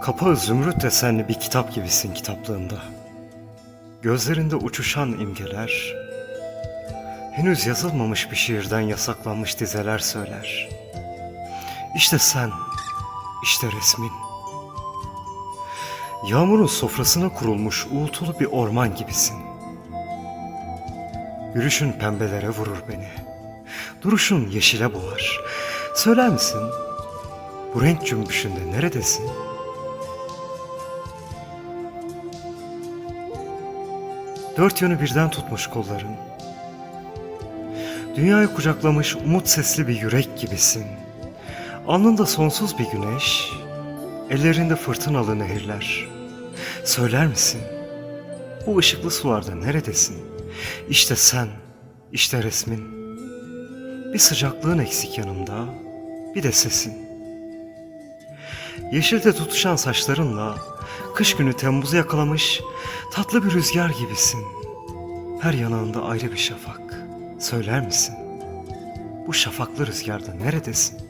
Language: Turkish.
Kapağı zümrüt desenli bir kitap gibisin kitaplığında. Gözlerinde uçuşan imgeler, henüz yazılmamış bir şiirden yasaklanmış dizeler söyler. İşte sen, işte resmin. Yağmurun sofrasına kurulmuş uğultulu bir orman gibisin. Yürüyüşün pembelere vurur beni. Duruşun yeşile boğar. Söyler misin? Bu renk cümbüşünde neredesin? Dört yönü birden tutmuş kolların. Dünyayı kucaklamış umut sesli bir yürek gibisin. Alnında sonsuz bir güneş, ellerinde fırtınalı nehirler. Söyler misin? Bu ışıklı sularda neredesin? İşte sen, işte resmin. Bir sıcaklığın eksik yanımda, bir de sesin. Yeşilde tutuşan saçlarınla kış günü Temmuz'u yakalamış tatlı bir rüzgar gibisin. Her yanağında ayrı bir şafak. Söyler misin? Bu şafaklı rüzgarda neredesin?